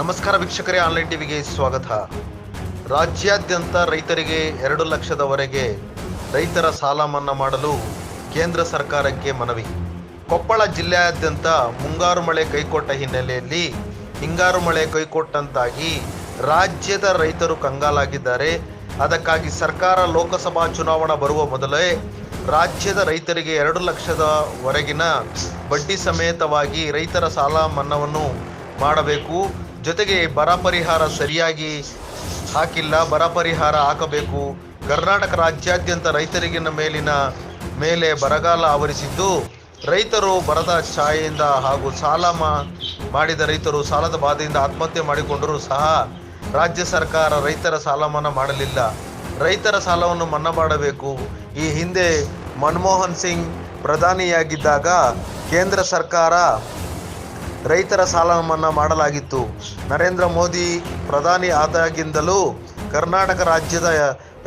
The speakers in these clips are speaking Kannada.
ನಮಸ್ಕಾರ ವೀಕ್ಷಕರೇ, ಆನ್ಲೈನ್ ಟಿವಿಗೆ ಸ್ವಾಗತ. ರಾಜ್ಯಾದ್ಯಂತ ರೈತರಿಗೆ ಎರಡು ಲಕ್ಷದವರೆಗೆ ರೈತರ ಸಾಲ ಮನ್ನಾ ಮಾಡಲು ಕೇಂದ್ರ ಸರ್ಕಾರಕ್ಕೆ ಮನವಿ. ಕೊಪ್ಪಳ ಜಿಲ್ಲೆಯಾದ್ಯಂತ ಮುಂಗಾರು ಮಳೆ ಕೈಕೊಟ್ಟ ಹಿನ್ನೆಲೆಯಲ್ಲಿ ಹಿಂಗಾರು ಮಳೆ ಕೈಕೊಟ್ಟಂತಾಗಿ ರಾಜ್ಯದ ರೈತರು ಕಂಗಾಲಾಗಿದ್ದಾರೆ. ಅದಕ್ಕಾಗಿ ಸರ್ಕಾರ ಲೋಕಸಭಾ ಚುನಾವಣಾ ಬರುವ ಮೊದಲೇ ರಾಜ್ಯದ ರೈತರಿಗೆ ಎರಡು ಲಕ್ಷದವರೆಗಿನ ಬಡ್ಡಿ ಸಮೇತವಾಗಿ ರೈತರ ಸಾಲ ಮನ್ನಾವನ್ನು ಮಾಡಬೇಕು. ಜೊತೆಗೆ ಬರ ಪರಿಹಾರ ಸರಿಯಾಗಿ ಹಾಕಿಲ್ಲ, ಬರ ಪರಿಹಾರ ಹಾಕಬೇಕು. ಕರ್ನಾಟಕ ರಾಜ್ಯಾದ್ಯಂತ ರೈತರಿಗಿನ ಮೇಲಿನ ಮೇಲೆ ಬರಗಾಲ ಆವರಿಸಿದ್ದು, ರೈತರು ಬರದ ಛಾಯೆಯಿಂದ ಹಾಗೂ ಸಾಲ ಮಾಡಿದ ರೈತರು ಸಾಲದ ಬಾಧೆಯಿಂದ ಆತ್ಮಹತ್ಯೆ ಮಾಡಿಕೊಂಡರೂ ಸಹ ರಾಜ್ಯ ಸರ್ಕಾರ ರೈತರ ಸಾಲ ಮನ್ನಾ ಮಾಡಲಿಲ್ಲ. ರೈತರ ಸಾಲವನ್ನು ಮನ್ನಾ ಮಾಡಬೇಕು. ಈ ಹಿಂದೆ ಮನಮೋಹನ್ ಸಿಂಗ್ ಪ್ರಧಾನಿಯಾಗಿದ್ದಾಗ ಕೇಂದ್ರ ಸರ್ಕಾರ ರೈತರ ಸಾಲ ಮನ್ನಾ ಮಾಡಲಾಗಿತ್ತು. ನರೇಂದ್ರ ಮೋದಿ ಪ್ರಧಾನಿ ಆದಾಗಿಂದಲೂ ಕರ್ನಾಟಕ ರಾಜ್ಯದ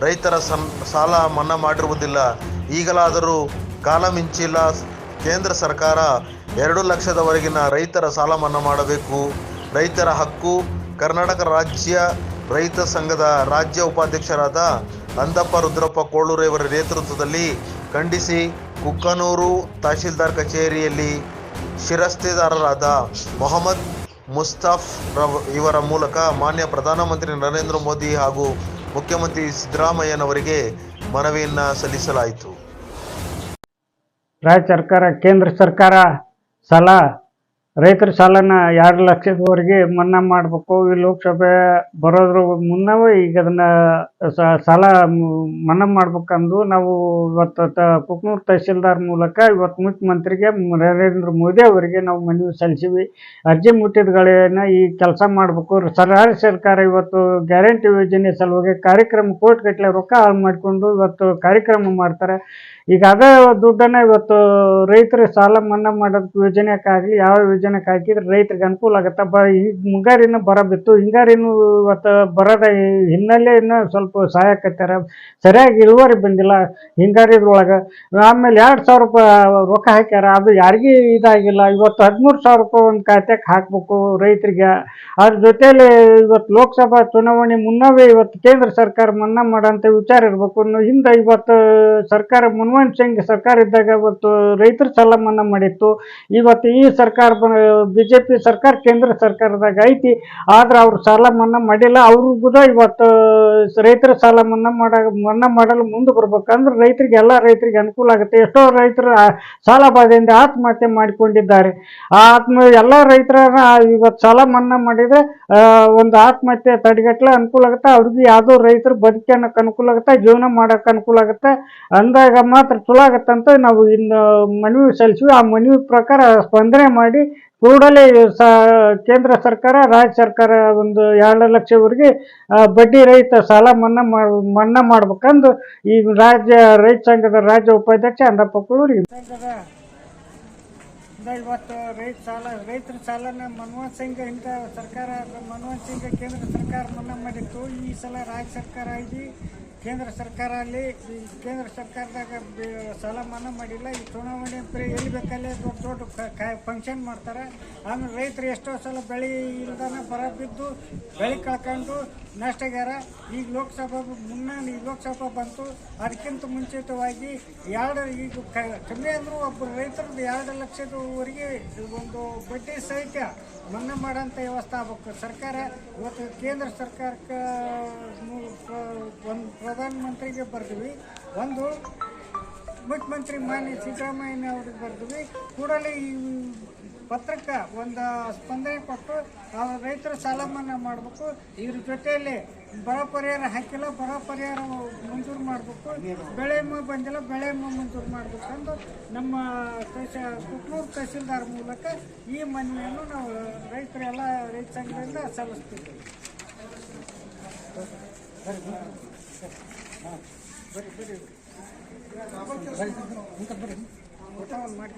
ರೈತರ ಸನ್ ಸಾಲ ಮನ್ನಾ ಮಾಡಿರುವುದಿಲ್ಲ. ಈಗಲಾದರೂ ಕಾಲ ಮಿಂಚಿಲ್ಲ ಕೇಂದ್ರ ಸರ್ಕಾರ ಎರಡು ಲಕ್ಷದವರೆಗಿನ ರೈತರ ಸಾಲ ಮನ್ನಾ ಮಾಡಬೇಕು. ರೈತರ ಹಕ್ಕು ಕರ್ನಾಟಕ ರಾಜ್ಯ ರೈತ ಸಂಘದ ರಾಜ್ಯ ಉಪಾಧ್ಯಕ್ಷರಾದ ಅಂದಪ್ಪ ರುದ್ರಪ್ಪ ಕೋಳೂರು ಇವರ ನೇತೃತ್ವದಲ್ಲಿ ಖಂಡಿಸಿ ಕುಕ್ಕನೂರು ತಹಶೀಲ್ದಾರ್ ಕಚೇರಿಯಲ್ಲಿ ಶಿರಸ್ತೆದಾರರಾದ ಮೊಹಮ್ಮದ್ ಮುಸ್ತಾಫ್ ರವ್ ಇವರ ಮೂಲಕ ಮಾನ್ಯ ಪ್ರಧಾನಮಂತ್ರಿ ನರೇಂದ್ರ ಮೋದಿ ಹಾಗೂ ಮುಖ್ಯಮಂತ್ರಿ ಸಿದ್ದರಾಮಯ್ಯನವರಿಗೆ ಮನವಿಯನ್ನು ಸಲ್ಲಿಸಲಾಯಿತು. ರಾಜ್ಯ ಸರ್ಕಾರ, ಕೇಂದ್ರ ಸರ್ಕಾರ ಸಾಲ ರೈತರ ಸಾಲನ ಎರಡು ಲಕ್ಷದವರೆಗೆ ಮನ್ನಾ ಮಾಡಬೇಕು. ಈ ಲೋಕಸಭೆ ಬರೋದ್ರ ಮುನ್ನವೇ ಈಗ ಅದನ್ನ ಸಾಲ ಮನ್ನಾ ಮಾಡ್ಬೇಕಂದು ನಾವು ಇವತ್ತು ಕುಕ್ನೂರು ತಹಶೀಲ್ದಾರ್ ಮೂಲಕ ಇವತ್ತು ಮುಖ್ಯಮಂತ್ರಿಗೆ ನರೇಂದ್ರ ಮೋದಿ ಅವರಿಗೆ ನಾವು ಮನವಿ ಸಲ್ಲಿಸಿವಿ. ಅರ್ಜಿ ಮುಟ್ಟಿದಗಳೇನ ಈ ಕೆಲಸ ಮಾಡಬೇಕು. ಸರ್ಕಾರ ಸರ್ಕಾರ ಇವತ್ತು ಗ್ಯಾರಂಟಿ ಯೋಜನೆ ಸಲುವಾಗಿ ಕಾರ್ಯಕ್ರಮ ಕೋಟಿಗಟ್ಟಲೆ ರೊಕ್ಕ ಹಾಳು ಮಾಡಿಕೊಂಡು ಇವತ್ತು ಕಾರ್ಯಕ್ರಮ ಮಾಡ್ತಾರೆ. ಈಗ ಅದೇ ದುಡ್ಡನ್ನ ಇವತ್ತು ರೈತರ ಸಾಲ ಮನ್ನಾ ಮಾಡೋದಕ್ಕೆ ಯೋಜನೆಕ್ಕಾಗಲಿ ಯಾವ ಯೋಜನೆಗೆ ಹಾಕಿದ್ರೆ ರೈತರಿಗೆ ಅನುಕೂಲ ಆಗುತ್ತೆ. ಬ ಈಗ ಮುಂಗಾರಿನ ಬರ ಬಿತ್ತು. ಹಿಂಗಾರಿನೂ ಇವತ್ತು ಬರದ ಹಿನ್ನೆಲೆಯನ್ನು ಸ್ವಲ್ಪ ಸಹಾಯಕತ್ತಾರ ಸರಿಯಾಗಿ ಇಳುವರಿ ಬಂದಿಲ್ಲ ಹಿಂಗಾರಿದ್ರೊಳಗೆ. ಆಮೇಲೆ ಎರಡು ಸಾವಿರ ರೂಪಾಯಿ ರೊಕ್ಕ ಹಾಕ್ಯಾರ. ಅದು ಯಾರಿಗೂ ಇದಾಗಿಲ್ಲ. ಇವತ್ತು ಹದಿಮೂರು ಸಾವಿರ ರೂಪಾಯಿ ಒಂದು ಖಾತೆಗೆ ಹಾಕಬೇಕು ರೈತರಿಗೆ. ಅದ್ರ ಜೊತೆಯಲ್ಲಿ ಇವತ್ತು ಲೋಕಸಭಾ ಚುನಾವಣೆ ಮುನ್ನವೇ ಇವತ್ತು ಕೇಂದ್ರ ಸರ್ಕಾರ ಮನ್ನಾ ಮಾಡೋಂಥ ವಿಚಾರ ಇರಬೇಕು. ಇನ್ನು ಹಿಂದೆ ಇವತ್ತು ಸರ್ಕಾರ ಮನಮೋಹನ್ ಸಿಂಗ್ ಸರ್ಕಾರ ಇದ್ದಾಗ ಇವತ್ತು ರೈತರ ಸಾಲ ಮನ್ನಾ ಮಾಡಿತ್ತು. ಇವತ್ತು ಈ ಸರ್ಕಾರ ಬಿ ಜೆ ಪಿ ಸರ್ಕಾರ, ಕೇಂದ್ರ ಸರ್ಕಾರದಾಗ ಐತಿ. ಆದ್ರೆ ಅವ್ರು ಸಾಲ ಮನ್ನಾ ಮಾಡಿಲ್ಲ. ಅವ್ರಿಗೂ ಇವತ್ತು ರೈತರ ಸಾಲ ಮನ್ನಾ ಮಾಡ, ಮನ್ನಾ ಮಾಡಲು ಮುಂದೆ ಬರ್ಬೇಕಂದ್ರೆ ರೈತರಿಗೆ ಎಲ್ಲ ರೈತರಿಗೆ ಅನುಕೂಲ ಆಗುತ್ತೆ. ಎಷ್ಟೋ ರೈತರು ಸಾಲ ಬಾಧೆಯಿಂದ ಆತ್ಮಹತ್ಯೆ ಮಾಡಿಕೊಂಡಿದ್ದಾರೆ. ಆ ಆತ್ಮ, ಎಲ್ಲ ರೈತರ ಇವತ್ತು ಸಾಲ ಮನ್ನಾ ಮಾಡಿದ್ರೆ ಒಂದು ಆತ್ಮಹತ್ಯೆ ತಡೆಗಟ್ಟಲೆ ಅನುಕೂಲ ಆಗುತ್ತೆ. ಅವ್ರಿಗೆ ಯಾವುದೋ ರೈತರು ಬದುಕನ್ನಕ್ಕೆ ಅನುಕೂಲ ಆಗುತ್ತೆ, ಜೀವನ ಮಾಡೋಕೆ ಅನುಕೂಲ ಆಗುತ್ತೆ. ಅಂದಾಗ ಮಾತ್ರ ಚಲೋ ಆಗತ್ತಂತ ನಾವು ಇನ್ನು ಮನವಿ ಸಲ್ಲಿಸಿವಿ. ಆ ಮನವಿ ಪ್ರಕಾರ ಸ್ಪಂದನೆ ಮಾಡಿ ಕೂಡಲೇ ಕೇಂದ್ರ ಸರ್ಕಾರ, ರಾಜ್ಯ ಸರ್ಕಾರ ಒಂದು ಎರಡು ಲಕ್ಷವರೆಗೆ ಬಡ್ಡಿ ರಹಿತ ಸಾಲ ಮನ್ನಾ ಮನ್ನಾ ಮಾಡ್ಬೇಕಂದು ಈ ರಾಜ್ಯ, ರೈತ ಸಂಘದ ರಾಜ್ಯ ಉಪಾಧ್ಯಕ್ಷ ಅಂದಪ್ಪ ಕುಳೂರಿ ಇವತ್ತು ರೈತ ಸಾಲ, ರೈತರ ಸಾಲನ ಮನಮೋಹನ್ ಸಿಂಗ್ ಇಂಥ ಸರ್ಕಾರ, ಮನಮೋಹನ್ ಸಿಂಗ್ ಕೇಂದ್ರ ಸರ್ಕಾರ ಮನ್ನಾ ಮಾಡಿತ್ತು. ಈ ಸಲ ರಾಜ್ಯ ಸರ್ಕಾರ ಆಗಿ ಕೇಂದ್ರ ಸರ್ಕಾರ ಅಲ್ಲಿ ಕೇಂದ್ರ ಸರ್ಕಾರದಾಗ ಸಾಲ ಮನ್ನಾ ಮಾಡಿಲ್ಲ, ಈ ಚುನಾವಣೆ ಬರೀ ಎಲ್ಲಿ ಬೇಕಲ್ಲೇ ದೊಡ್ಡ ದೊಡ್ಡ ಫಂಕ್ಷನ್ ಮಾಡ್ತಾರೆ. ಆಮೇಲೆ ರೈತರು ಎಷ್ಟೋ ಸಲ ಬೆಳೆ ಇಲ್ದಾನ ಬರ ಬಿದ್ದು ಬೆಳೆ ಕಳ್ಕೊಂಡು ನಷ್ಟಗ್ಯಾರ ಈಗ ಲೋಕಸಭಾ ಮುನ್ನ ಈ ಲೋಕಸಭಾ ಬಂತು, ಅದಕ್ಕಿಂತ ಮುಂಚಿತವಾಗಿ ಎರಡು, ಈಗ ಕಮ್ಮಿ ಅಂದರೂ ಒಬ್ಬ ರೈತರದ್ದು ಎರಡು ಲಕ್ಷದವರೆಗೆ ಒಂದು ಬಡ್ಡಿ ಸಹಿತ ಮನ್ನಾ ಮಾಡೋಂಥ ವ್ಯವಸ್ಥೆ ಆಗ್ಬೇಕು. ಸರ್ಕಾರ ಇವತ್ತು ಕೇಂದ್ರ ಸರ್ಕಾರಕ್ಕೆ ಒಂದು ಪ್ರಧಾನಮಂತ್ರಿಗೆ ಬರ್ತೀವಿ ಒಂದು ಮುಖ್ಯಮಂತ್ರಿ ಮಾನ್ಯ ಸಿದ್ದರಾಮಯ್ಯ ಅವ್ರಿಗೆ ಬರ್ತೀವಿ ಕೂಡಲೇ ಈ ಪತ್ರಕ್ಕೆ ಒಂದು ಸ್ಪಂದನೆ ಕೊಟ್ಟು ರೈತರ ಸಾಲ ಮನ್ನಾ ಮಾಡಬೇಕು. ಇದ್ರ ಜೊತೆಯಲ್ಲಿ ಬರ ಪರಿಹಾರ ಹಾಕಿಲ್ಲ, ಬರ ಪರಿಹಾರ ಮಂಜೂರು ಮಾಡಬೇಕು. ಬೆಳೆ ವಿಮೆ ಬಂದಿಲ್ಲ, ಬೆಳೆ ವಿಮೆ ಮಂಜೂರು ಮಾಡಬೇಕಂದು ನಮ್ಮ ತಹಶ ಕುಕ್ನೂರು ತಹಸೀಲ್ದಾರ್ ಮೂಲಕ ಈ ಮನವಿಯನ್ನು ನಾವು ರೈತರೆಲ್ಲ, ರೈತ ಸಂಘದಿಂದ ಸಲ್ಲಿಸ್ತೀವಿ. ಬರ್ರಿ ಬರ್ರಿ ಬರ್ರಿ ಮಾಡಿ